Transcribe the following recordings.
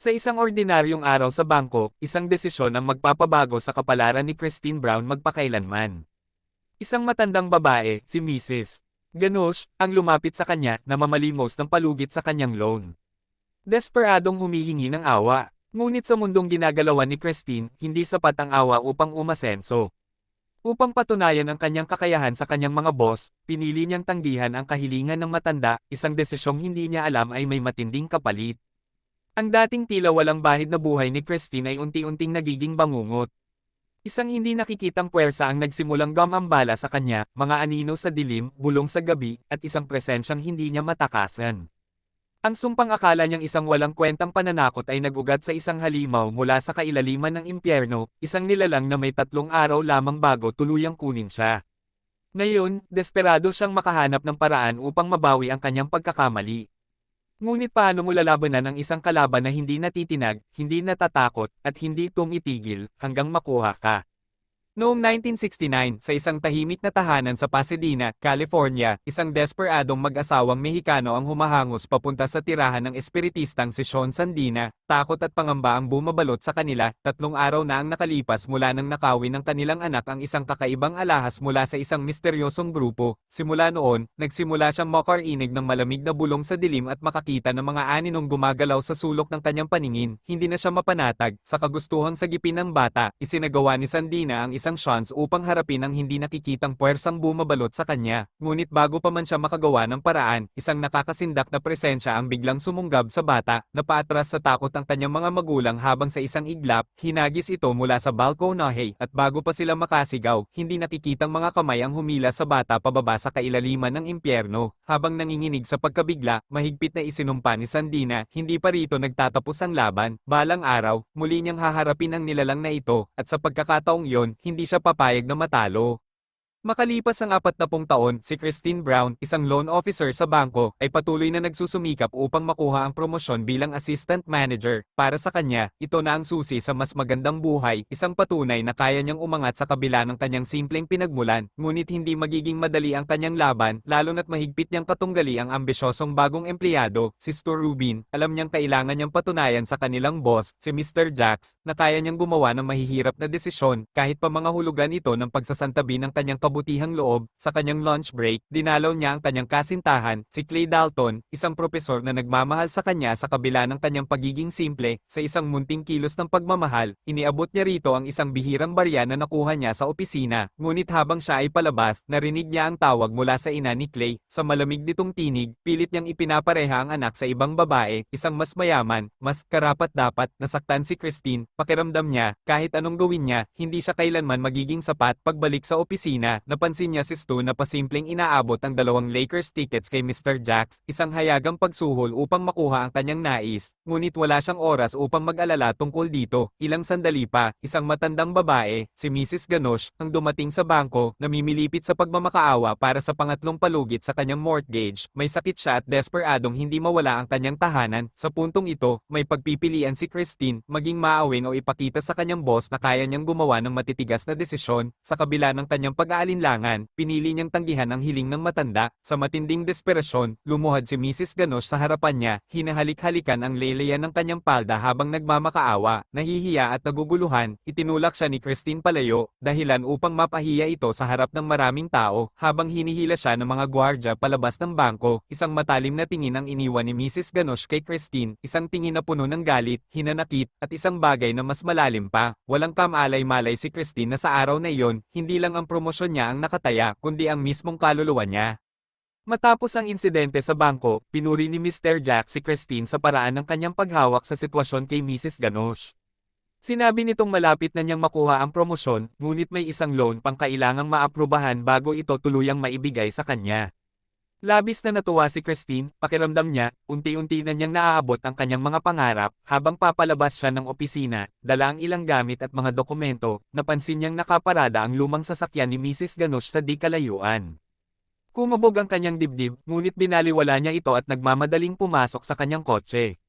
Sa isang ordinaryong araw sa bangko, isang desisyon ang magpapabago sa kapalaran ni Christine Brown magpakailanman. Isang matandang babae, si Mrs. Ganush, ang lumapit sa kanya na mamalimos ng palugit sa kanyang loan. Desperadong humihingi ng awa, ngunit sa mundong ginagalawan ni Christine, hindi sapat ang awa upang umasenso. Upang patunayan ang kanyang kakayahan sa kanyang mga boss, pinili niyang tanggihan ang kahilingan ng matanda, isang desisyong hindi niya alam ay may matinding kapalit. Ang dating tila walang bahid na buhay ni Christine ay unti-unting nagiging bangungot. Isang hindi nakikitang puwersa ang nagsimulang gumambala sa kanya, mga anino sa dilim, bulong sa gabi, at isang presensyang hindi niya matakasan. Ang sumpang akala niyang isang walang kwentang pananakot ay nagugat sa isang halimaw mula sa kailaliman ng impyerno, isang nilalang na may tatlong araw lamang bago tuluyang kunin siya. Ngayon, desperado siyang makahanap ng paraan upang mabawi ang kanyang pagkakamali. Ngunit paano mo lalabanan ang isang kalaban na hindi natitinag, hindi natatakot, at hindi tumitigil, hanggang makuha ka? Noong 1969, sa isang tahimik na tahanan sa Pasadena, California, isang desperadong mag-asawang Mexicano ang humahangos papunta sa tirahan ng espiritistang si Sean Sandina. Takot at pangamba ang bumabalot sa kanila, tatlong araw na ang nakalipas mula nang nakawin ng kanilang anak ang isang kakaibang alahas mula sa isang misteryosong grupo. Simula noon, nagsimula siyang makarinig ng malamig na bulong sa dilim at makakita ng mga aninong gumagalaw sa sulok ng kanyang paningin. Hindi na siya mapanatag, sa kagustuhang sagipin ng bata, isinagawa ni Sandina ang isang chance upang harapin ang hindi nakikitang puwersang bumabalot sa kanya. Ngunit bago pa man siya makagawa ng paraan, isang nakakasindak na presensya ang biglang sumunggab sa bata, na paatras sa takot ang kanyang mga magulang habang sa isang iglap, hinagis ito mula sa balkonahe, at bago pa sila makasigaw, hindi nakikitang mga kamay ang humila sa bata pababa sa kailaliman ng impyerno. Habang nanginginig sa pagkabigla, mahigpit na isinumpa ni Sandina, hindi pa rito nagtatapos ang laban, balang araw, muli niyang haharapin ang nilalang na ito, at sa pagkakataong yon, hindi siya papayag na matalo. Makalipas ang apat na pong taon, si Christine Brown, isang loan officer sa bangko, ay patuloy na nagsusumikap upang makuha ang promosyon bilang assistant manager. Para sa kanya, ito na ang susi sa mas magandang buhay, isang patunay na kaya niyang umangat sa kabila ng kanyang simpleng pinagmulan, ngunit hindi magiging madali ang kanyang laban, lalo na't mahigpit niyang katunggali ang ambisyosong bagong empleyado, si Stu Rubin. Alam niyang kailangan niyang patunayan sa kanilang boss, si Mr. Jax, na kaya niyang gumawa ng mahihirap na desisyon, kahit pa mga hulugan ito ng pagsasantabi ng kanyang kabutihang loob, sa kanyang lunch break, dinalaw niya ang kanyang kasintahan, si Clay Dalton, isang propesor na nagmamahal sa kanya sa kabila ng kanyang pagiging simple, sa isang munting kilos ng pagmamahal, iniabot niya rito ang isang bihirang barya na nakuha niya sa opisina, ngunit habang siya ay palabas, narinig niya ang tawag mula sa ina ni Clay, sa malamig nitong tinig, pilit niyang ipinapareha ang anak sa ibang babae, isang mas mayaman, mas karapat-dapat, nasaktan si Christine, pakiramdam niya, kahit anong gawin niya, hindi siya kailanman magiging sapat pagbalik sa opisina, napansin niya si Stu na pasimpleng inaabot ang dalawang Lakers tickets kay Mr. Jax, isang hayagang pagsuhol upang makuha ang kanyang nais, ngunit wala siyang oras upang mag-alala tungkol dito. Ilang sandali pa, isang matandang babae, si Mrs. Ganush, ang dumating sa bangko, namimilipit sa pagmamakaawa para sa pangatlong palugit sa kanyang mortgage. May sakit siya at desperadong hindi mawala ang kanyang tahanan. Sa puntong ito, may pagpipilian si Christine, maging maawin o ipakita sa kanyang boss na kaya niyang gumawa ng matitigas na desisyon, sa kabila ng kanyang pag-aalinlangan, pinili niyang tanggihan ang hiling ng matanda. Sa matinding desperasyon, lumuhad si Mrs. Ganush sa harapan niya, hinahalik-halikan ang leleyan ng kanyang palda habang nagmamakaawa, nahihiya at naguguluhan, itinulak siya ni Christine palayo, dahilan upang mapahiya ito sa harap ng maraming tao, habang hinihila siya ng mga gwardya palabas ng bangko, isang matalim na tingin ang iniwan ni Mrs. Ganush kay Christine, isang tingin na puno ng galit, hinanakit, at isang bagay na mas malalim pa, walang kamalay-malay si Christine na sa araw na iyon, hindi lang ang promosyon niya ang nakataya, kundi ang mismong kaluluwa niya. Matapos ang insidente sa bangko, pinuri ni Mr. Jack si Christine sa paraan ng kanyang paghawak sa sitwasyon kay Mrs. Ganush. Sinabi nitong malapit na niyang makuha ang promosyon, ngunit may isang loan pang kailangang maaprubahan bago ito tuluyang maibigay sa kanya. Labis na natuwa si Christine, pakiramdam niya, unti-unti na niyang naaabot ang kanyang mga pangarap, habang papalabas siya ng opisina, dala ang ilang gamit at mga dokumento, napansin niyang nakaparada ang lumang sasakyan ni Mrs. Ganush sa di kalayuan. Kumabog ang kanyang dibdib, ngunit binaliwala niya ito at nagmamadaling pumasok sa kanyang kotse.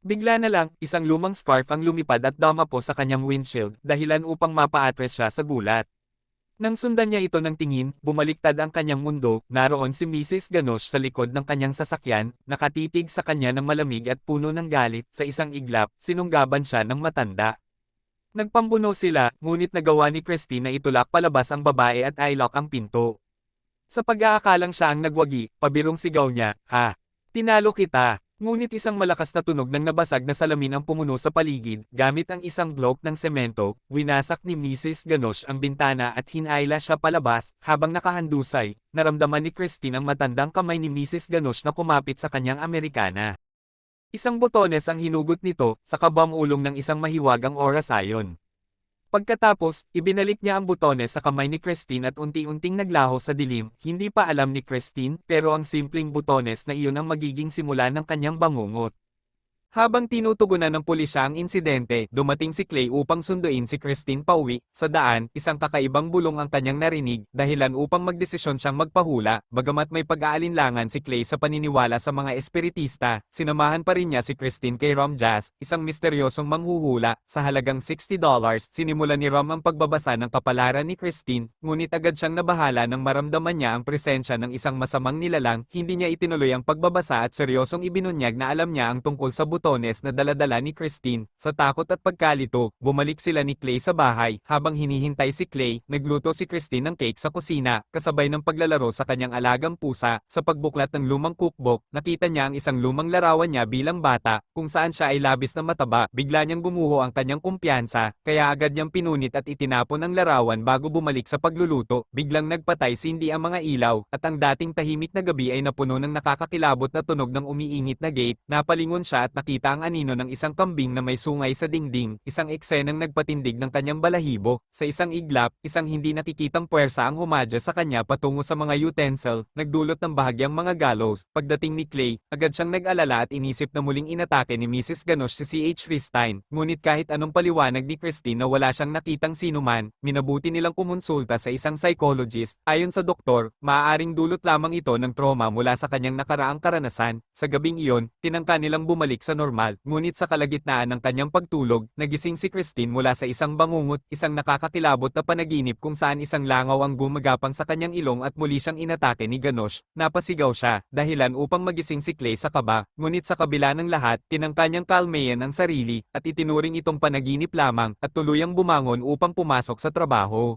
Bigla na lang, isang lumang scarf ang lumipad at dama po sa kanyang windshield, dahilan upang mapa-address siya sa gulat. Nang sundan niya ito ng tingin, bumaliktad ang kanyang mundo, naroon si Mrs. Ganos sa likod ng kanyang sasakyan, nakatitig sa kanya ng malamig at puno ng galit, sa isang iglap, sinunggaban siya ng matanda. Nagpambuno sila, ngunit nagawa ni Christine na itulak palabas ang babae at ilock ang pinto. Sa pag-aakalang siya ang nagwagi, pabirong sigaw niya, ha? Tinalo kita. Ngunit isang malakas na tunog ng nabasag na salamin ang pumuno sa paligid, gamit ang isang bloke ng semento, winasak ni Mrs. Ganos ang bintana at hinayla siya palabas, habang nakahandusay, naramdaman ni Christine ang matandang kamay ni Mrs. Ganos na kumapit sa kanyang Amerikana. Isang botones ang hinugot nito, sa kabamulong ng isang mahiwagang oras ayon. Pagkatapos, ibinalik niya ang butones sa kamay ni Christine at unti-unting naglaho sa dilim, hindi pa alam ni Christine, pero ang simpleng butones na iyon ang magiging simula ng kanyang bangungot. Habang tinutugunan ng pulisya ang insidente, dumating si Clay upang sunduin si Christine pauwi. Sa daan, isang kakaibang bulong ang kanyang narinig, dahilan upang magdesisyon siyang magpahula, bagamat may pag-aalinlangan si Clay sa paniniwala sa mga espiritista, sinamahan pa rin niya si Christine kay Rom Jazz, isang misteryosong manghuhula, sa halagang $60. Sinimulan ni Rom ang pagbabasa ng kapalaran ni Christine, ngunit agad siyang nabahala nang maramdaman niya ang presensya ng isang masamang nilalang, hindi niya itinuloy ang pagbabasa at seryosong ibinunyag na alam niya ang tungkol sa butones na daladala ni Christine. Sa takot at pagkalito, bumalik sila ni Clay sa bahay. Habang hinihintay si Clay, nagluto si Christine ng cake sa kusina, kasabay ng paglalaro sa kanyang alagang pusa. Sa pagbuklat ng lumang cookbook, nakita niya ang isang lumang larawan niya bilang bata, kung saan siya ay labis na mataba. Bigla niyang gumuho ang kanyang kumpiyansa, kaya agad niyang pinunit at itinapon ang larawan bago bumalik sa pagluluto. Biglang nagpatay sindi ang mga ilaw, at ang dating tahimik na gabi ay napuno ng nakakakilabot na tunog ng umiingit na gate. Napalingon siya at nakita ang anino ng isang kambing na may sungay sa dingding, isang eksenang nagpatindig ng kanyang balahibo. Sa isang iglap, isang hindi nakikitang puwersa ang humadya sa kanya patungo sa mga utensil, nagdulot ng bahagyang mga gallows. Pagdating ni Clay, agad siyang nag-alala at inisip na muling inatake ni Mrs. Ganos si C.H. Ristine. Ngunit kahit anong paliwanag ni Christine na wala siyang nakitang sinuman, minabuti nilang kumonsulta sa isang psychologist. Ayon sa doktor, maaaring dulot lamang ito ng trauma mula sa kanyang nakaraang karanasan. Sa gabing iyon, tinangka nilang bumalik sa normal, ngunit sa kalagitnaan ng kanyang pagtulog, nagising si Christine mula sa isang bangungot, isang nakakakilabot na panaginip kung saan isang langaw ang gumagapang sa kanyang ilong at muli siyang inatake ni Ganos. Napasigaw siya, dahilan upang magising si Clay sa kaba, ngunit sa kabila ng lahat, tinangka niyang kalmayan ang sarili, at itinuring itong panaginip lamang, at tuluyang bumangon upang pumasok sa trabaho.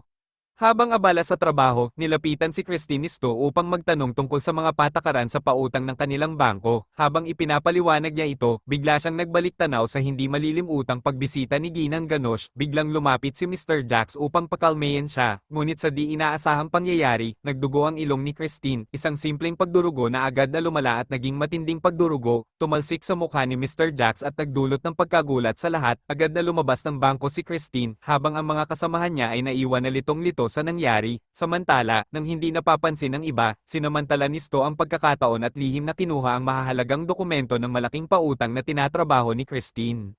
Habang abala sa trabaho, nilapitan si Christine Nisto upang magtanong tungkol sa mga patakaran sa pautang ng kanilang bangko. Habang ipinapaliwanag niya ito, bigla siyang nagbalik tanaw sa hindi malilimutang pagbisita ni Ginang Ganos. Biglang lumapit si Mr. Jax upang pakalmayan siya. Ngunit sa di inaasahang pangyayari, nagdugo ang ilong ni Christine. Isang simpleng pagdurugo na agad na lumala at naging matinding pagdurugo. Tumalsik sa mukha ni Mr. Jax at nagdulot ng pagkagulat sa lahat. Agad na lumabas ng bangko si Christine, habang ang mga kasamahan niya ay naiwan na litong-lito sa nangyari, samantala, nang hindi napapansin ng iba, sinamantala ni Sto ang pagkakataon at lihim na kinuha ang mahahalagang dokumento ng malaking pautang na tinatrabaho ni Christine.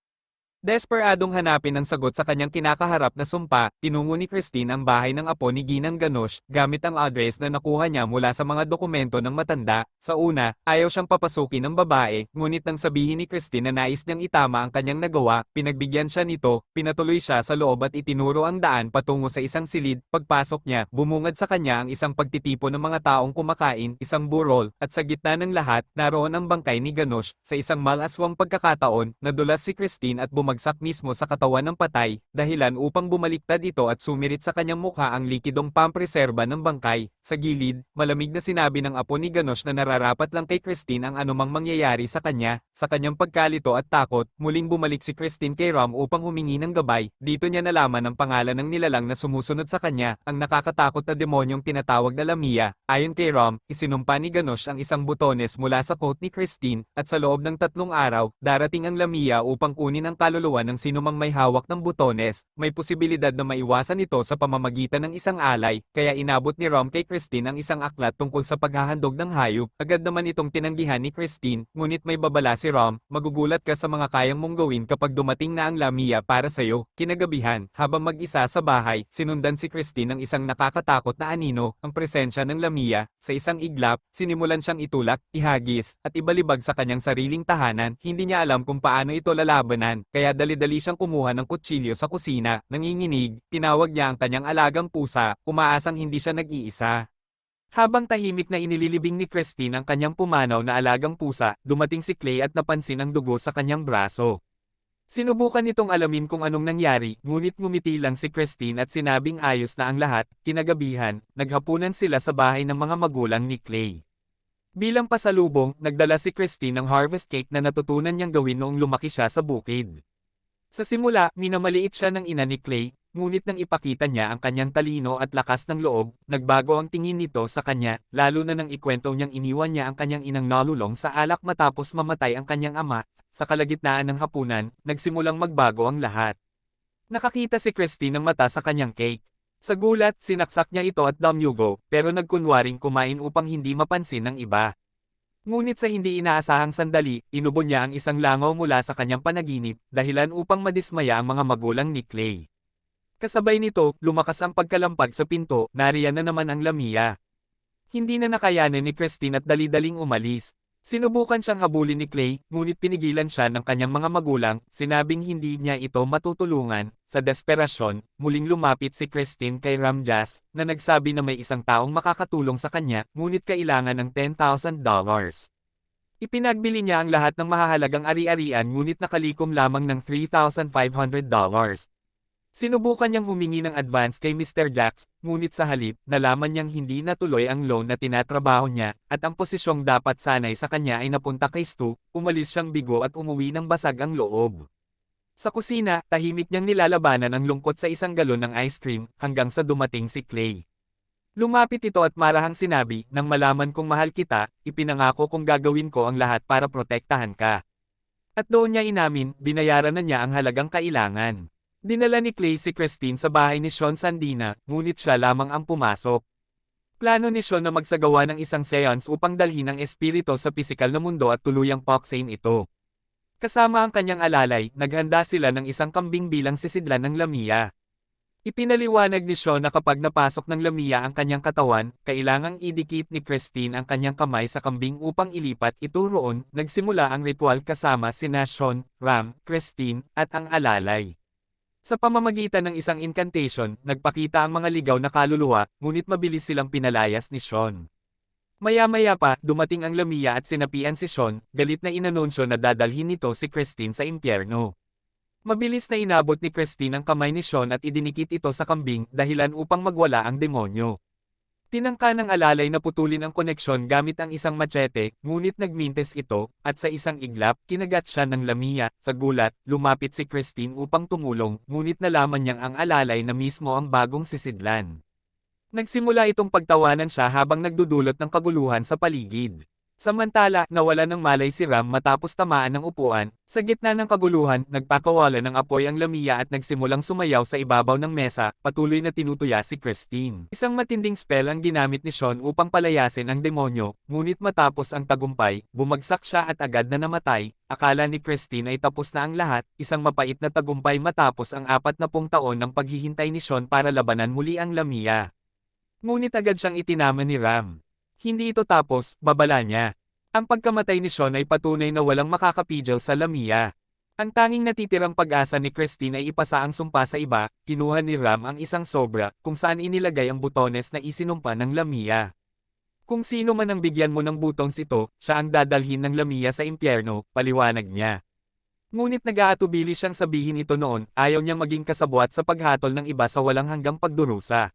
Desperadong hanapin ang sagot sa kanyang kinakaharap na sumpa, tinungo ni Christine ang bahay ng apo ni Ginang Ganos, gamit ang address na nakuha niya mula sa mga dokumento ng matanda. Sa una, ayaw siyang papasukin ng babae, ngunit nang sabihin ni Christine na nais niyang itama ang kanyang nagawa, pinagbigyan siya nito, pinatuloy siya sa loob at itinuro ang daan patungo sa isang silid. Pagpasok niya, bumungad sa kanya ang isang pagtitipo ng mga taong kumakain, isang burol, at sa gitna ng lahat, naroon ang bangkay ni Ganos. Sa isang malaswang pagkakataon, nadulas si Christine at bumagsak mismo sa katawan ng patay, dahilan upang bumaliktad ito at sumirit sa kanyang mukha ang likidong pampreserba ng bangkay. Sa gilid, malamig na sinabi ng apo ni Ganos na nararapat lang kay Christine ang anumang mangyayari sa kanya. Sa kanyang pagkalito at takot, muling bumalik si Christine kay Ram upang humingi ng gabay. Dito niya nalaman ang pangalan ng nilalang na sumusunod sa kanya, ang nakakatakot na demonyong tinatawag na Lamia. Ayon kay Ram, isinumpa ni Ganos ang isang butones mula sa coat ni Christine, at sa loob ng tatlong araw, darating ang Lamia upang kunin ang kaluluwa ng sinumang may hawak ng butones. May posibilidad na maiwasan ito sa pamamagitan ng isang alay, kaya inabot ni Ram kay Christine ang isang aklat tungkol sa paghahandog ng hayop. Agad naman itong tinanggihan ni Christine, ngunit may babala si Ram, magugulat ka sa mga kayang mong gawin kapag dumating na ang Lamia para sa'yo. Kinagabihan, habang mag-isa sa bahay, sinundan si Christine ng isang nakakatakot na anino, ang presensya ng Lamia. Sa isang iglap, sinimulan siyang itulak, ihagis, at ibalibag sa kanyang sariling tahanan. Hindi niya alam kung paano ito lalabanan, kaya dali-dali siyang kumuha ng kutsilyo sa kusina, nanginginig, tinawag niya ang kanyang alagang pusa, umaasang hindi siya nag-iisa. Habang tahimik na inililibing ni Christine ang kanyang pumanaw na alagang pusa, dumating si Clay at napansin ang dugo sa kanyang braso. Sinubukan nitong alamin kung anong nangyari, ngunit ngumiti lang si Christine at sinabing ayos na ang lahat, kinagabihan, naghapunan sila sa bahay ng mga magulang ni Clay. Bilang pasalubong, nagdala si Christine ng harvest cake na natutunan niyang gawin noong lumaki siya sa bukid. Sa simula, minamaliit siya ng ina ni Clay, ngunit nang ipakita niya ang kanyang talino at lakas ng loob, nagbago ang tingin nito sa kanya, lalo na nang ikwento niyang iniwan niya ang kanyang inang nalulong sa alak matapos mamatay ang kanyang ama, sa kalagitnaan ng hapunan, nagsimulang magbago ang lahat. Nakakita si Christine ng mata sa kanyang cake. Sa gulat, sinaksak niya ito at damyugo, pero nagkunwaring kumain upang hindi mapansin ng iba. Ngunit sa hindi inaasahang sandali, inubo niya ang isang langaw mula sa kanyang panaginip, dahilan upang madismaya ang mga magulang ni Clay. Kasabay nito, lumakas ang pagkalampag sa pinto, nariyan na naman ang Lamia. Hindi na nakayanan ni Christine at dali-daling umalis. Sinubukan siyang habulin ni Clay, ngunit pinigilan siya ng kanyang mga magulang, sinabing hindi niya ito matutulungan. Sa desperasyon, muling lumapit si Christine kay Ramjas, na nagsabi na may isang taong makakatulong sa kanya, ngunit kailangan ng $10,000. Ipinagbili niya ang lahat ng mahahalagang ari-arian ngunit nakalikom lamang ng $3,500. Sinubukan niyang humingi ng advance kay Mr. Jax, ngunit sa halip, nalaman niyang hindi natuloy ang loan na tinatrabaho niya, at ang posisyong dapat sanay sa kanya ay napunta kay Stu, umalis siyang bigo at umuwi ng basag ang loob. Sa kusina, tahimik niyang nilalabanan ang lungkot sa isang galon ng ice cream, hanggang sa dumating si Clay. Lumapit ito at marahang sinabi, nang malaman kong mahal kita, ipinangako kong gagawin ko ang lahat para protektahan ka. At doon niya inamin, binayaran na niya ang halagang kailangan. Dinala ni Clay si Christine sa bahay ni Sean Sandina, ngunit siya lamang ang pumasok. Plano ni Sean na magsagawa ng isang seance upang dalhin ang espirito sa pisikal na mundo at tuluyang paksain ito. Kasama ang kanyang alalay, naghanda sila ng isang kambing bilang sisidlan ng Lamia. Ipinaliwanag ni Sean na kapag napasok ng Lamia ang kanyang katawan, kailangang idikit ni Christine ang kanyang kamay sa kambing upang ilipat ito roon, nagsimula ang ritual kasama sina Sean, Ram, Christine, at ang alalay. Sa pamamagitan ng isang incantation, nagpakita ang mga ligaw na kaluluwa, ngunit mabilis silang pinalayas ni Sean. Maya-maya pa, dumating ang Lamia at sinapian si Sean, galit na inanunsyo na dadalhin nito si Christine sa impyerno. Mabilis na inabot ni Christine ang kamay ni Sean at idinikit ito sa kambing, dahilan upang magwala ang demonyo. Tinangka ng alalay na putulin ang koneksyon gamit ang isang machete, ngunit nagmintes ito, at sa isang iglap, kinagat siya ng Lamia. Sa gulat, lumapit si Christine upang tumulong, ngunit nalaman niyang ang alalay na mismo ang bagong sisidlan. Nagsimula itong pagtawanan siya habang nagdudulot ng kaguluhan sa paligid. Samantala, nawala ng malay si Ram matapos tamaan ng upuan, sa gitna ng kaguluhan, nagpakawala ng apoy ang Lamia at nagsimulang sumayaw sa ibabaw ng mesa, patuloy na tinutuya si Christine. Isang matinding spell ang ginamit ni Sean upang palayasin ang demonyo, ngunit matapos ang tagumpay, bumagsak siya at agad na namatay, akala ni Christine ay tapos na ang lahat, isang mapait na tagumpay matapos ang apat na pung taon ng paghihintay ni Sean para labanan muli ang Lamia. Ngunit agad siyang itinama ni Ram. Hindi ito tapos, babala niya. Ang pagkamatay ni Sean ay patunay na walang makakapigil sa Lamia. Ang tanging natitirang pag-asa ni Christine ay ipasa ang sumpa sa iba, kinuha ni Ram ang isang sobra, kung saan inilagay ang butones na isinumpa ng Lamia. Kung sino man ang bigyan mo ng butons ito, siya ang dadalhin ng Lamia sa impyerno, paliwanag niya. Ngunit nag-aatubili siyang sabihin ito noon, ayaw niyang maging kasabwat sa paghatol ng iba sa walang hanggang pagdurusa.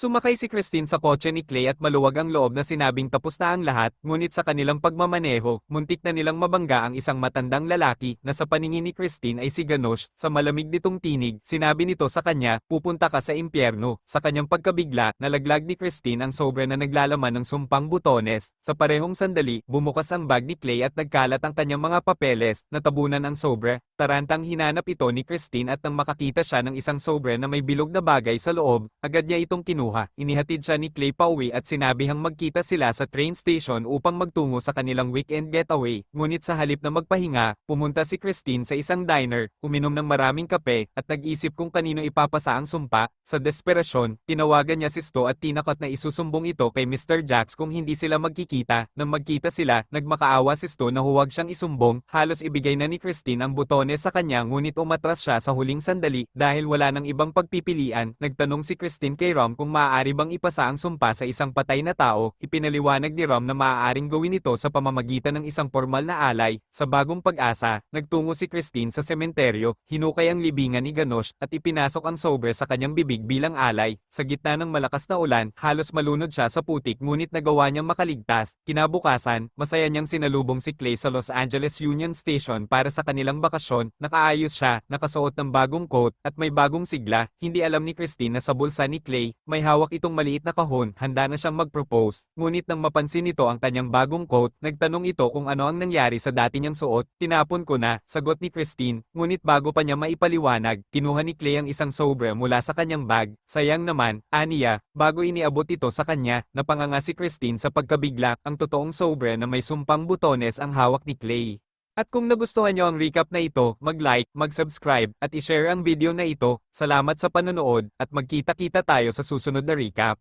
Sumakay si Christine sa kotse ni Clay at maluwag ang loob na sinabing tapos na ang lahat, ngunit sa kanilang pagmamaneho, muntik na nilang mabangga ang isang matandang lalaki na sa paningin ni Christine ay si Ganosh, sa malamig nitong tinig, sinabi nito sa kanya, pupunta ka sa impyerno. Sa kanyang pagkabigla, nalaglag ni Christine ang sobre na naglalaman ng sumpang butones. Sa parehong sandali, bumukas ang bag ni Clay at nagkalat ang kanyang mga papeles, natabunan ang sobre. Tarantang hinanap ito ni Christine at nang makakita siya ng isang sobre na may bilog na bagay sa loob, agad niya itong kinuha kinuha. Inihatid siya ni Clay pauwi at sinabihang magkita sila sa train station upang magtungo sa kanilang weekend getaway. Ngunit sa halip na magpahinga, pumunta si Christine sa isang diner, uminom ng maraming kape, at nag-isip kung kanino ipapasa ang sumpa. Sa desperasyon, tinawagan niya si Sto at tinakot na isusumbong ito kay Mr. Jax kung hindi sila magkikita. Nang magkita sila, nagmakaawa si Sto na huwag siyang isumbong, halos ibigay na ni Christine ang butones sa kanya ngunit umatras siya sa huling sandali dahil wala nang ibang pagpipilian. Nagtanong si Christine kay Rom kung maaari bang ipasa ang sumpa sa isang patay na tao. Ipinaliwanag ni Rom na maaaring gawin ito sa pamamagitan ng isang formal na alay. Sa bagong pag-asa, nagtungo si Christine sa sementeryo, hinukay ang libingan ni Ganosh at ipinasok ang sobre sa kanyang bibig bilang alay. Sa gitna ng malakas na ulan, halos malunod siya sa putik ngunit nagawa niyang makaligtas. Kinabukasan, masaya niyang sinalubong si Clay sa Los Angeles Union Station para sa kanilang bakasyon. Nakaayos siya, nakasuot ng bagong coat at may bagong sigla. Hindi alam ni Christine na sa bulsa ni Clay, may hawak itong maliit na kahon, handa na siyang mag-propose. Ngunit nang mapansin nito ang kanyang bagong coat, nagtanong ito kung ano ang nangyari sa dati niyang suot. Tinapon ko na, sagot ni Christine. Ngunit bago pa niya maipaliwanag, kinuha ni Clay ang isang sobre mula sa kanyang bag. Sayang naman, aniya, bago iniabot ito sa kanya, napanganga si Christine sa pagkabigla, ang totoong sobre na may sumpang butones ang hawak ni Clay. At kung nagustuhan nyo ang recap na ito, mag-like, mag-subscribe, at i-share ang video na ito. Salamat sa panonood, at magkita-kita tayo sa susunod na recap.